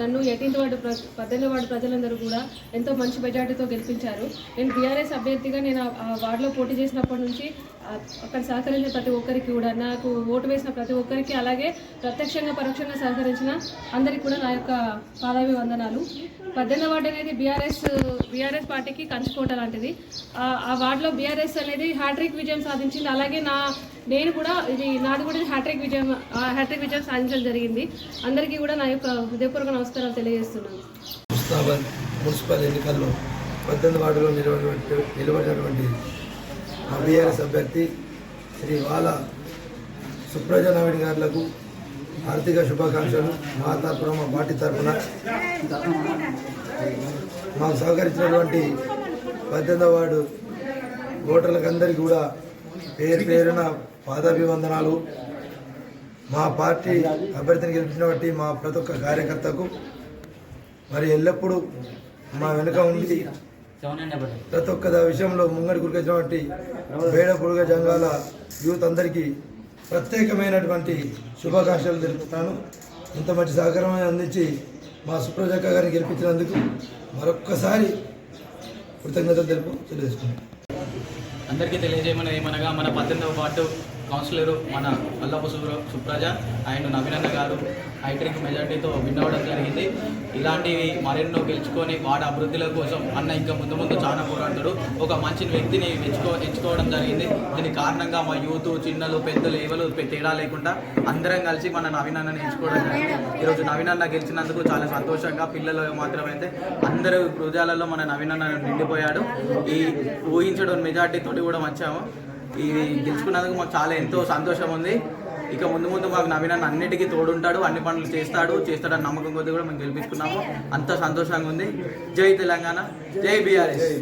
నన్ను eighteenth ward ప్ర పద్దెనిమిది వార్డు ప్రజలందరూ కూడా ఎంతో మంచి మెజార్టీతో గెలిపించారు. నేను బీఆర్ఎస్ అభ్యర్థిగా నేను ఆ- వార్డులో పోటీ చేసినప్పటి నుంచి అక్కడ సహకరించిన ప్రతి ఒక్కరికి కూడా నాకు ఓటు వేసిన ప్రతి ఒక్కరికి అలాగే ప్రత్యక్షంగా పరోక్షంగా సహకరించిన అందరికీ కూడా నా యొక్క పాదాభి వందనాలు పద్దెనిమిది వార్డు అనేది బీఆర్ఎస్ బీఆర్ఎస్ పార్టీకి కంచుకోట లాంటిది. ఆ- వార్డులో బీఆర్ఎస్ అనేది హ్యాట్రిక్ విజయం సాధించింది. అలాగే నా నేను కూడా ఇది నాది కూడా హ్యాట్రిక్ విజయం హ్యాట్రిక్ విజయం సాధించడం జరిగింది. అందరికీ కూడా నా యొక్క హృదయపూర్వక నమస్కారాలు తెలియజేస్తున్నాను మున్సిపల్ ఎన్నికల్లో పద్దెనిమిది వార్డులో నిలబడినటువంటి నిలబడినటువంటి బీఆర్ఎస్ అభ్యర్థి శ్రీ వాల సుప్రజ నవీన్ గారులకు ఆర్థిక శుభాకాంక్షలు. మా తరఫున మా పార్టీ తరఫున మాకు సహకరించినటువంటి పద్దెనిమిది వార్డు ఓటర్లకు అందరికీ కూడా పేరు పేరున పాదాభివందనాలు. మా పార్టీ అభ్యర్థిని గెలిపించినటువంటి మా ప్రతి ఒక్క కార్యకర్తకు మరి ఎల్లప్పుడూ మా వెనుక ఉండి ప్రతి ఒక్క దా- విషయంలో ముంగడి గురికొచ్చినటువంటి వేడ పొడుగ జంగాల యూత్ అందరికీ ప్రత్యేకమైనటువంటి శుభాకాంక్షలు తెలుపుతాను. ఇంత మంచి సహకారం అందించి మా సుప్రజక్క గారిని గెలిపించినందుకు మరొక్కసారి కృతజ్ఞతలు తెలుపు తెలియజేసుకున్నాను అందరికీ తెలియజేయమని ఏమనగా మన పద్దెనిమిదవ పాటు కౌన్సిలరు మన అల్లపు సుప్రజ అండ్ నవీనన్న గారు హైట్రిక్ మెజార్టీతో విన్ అవ్వడం జరిగింది. ఇలాంటివి మరెన్నో గెలుచుకొని వాడి అభివృద్ధిల కోసం అన్న ఇంకా ముందు ముందు చాలా పోరాడతాడు. ఒక మంచి వ్యక్తిని ఎంచుకో ఎంచుకోవడం జరిగింది. దీనికి కారణంగా మా యూత్ చిన్నలు పెద్దలు ఎవరు తేడా లేకుండా అందరం కలిసి మన నవీనన్నని ఎంచుకోవడం జరిగింది. ఈరోజు నవీనన్న గెలిచినందుకు చాలా సంతోషంగా పిల్లలు మాత్రమైతే అందరూ హృదయాలలో మన నవీనన్న నిండిపోయాడు. ఈ ఊహించడం మెజార్టీ తోటి కూడా వచ్చాము. ఈ గెలుచుకున్నందుకు మాకు చాలా ఎంతో సంతోషం ఉంది. ఇక ముందు ముందు మాకు నవీనన్న అన్నిటికీ తోడుంటాడు అన్ని పనులు చేస్తాడు చేస్తాడని నమ్మకం కొద్ది కూడా మేము గెలిపించుకున్నాము. అంత సంతోషంగా ఉంది. జై తెలంగాణ. జై బీఆర్ఎస్.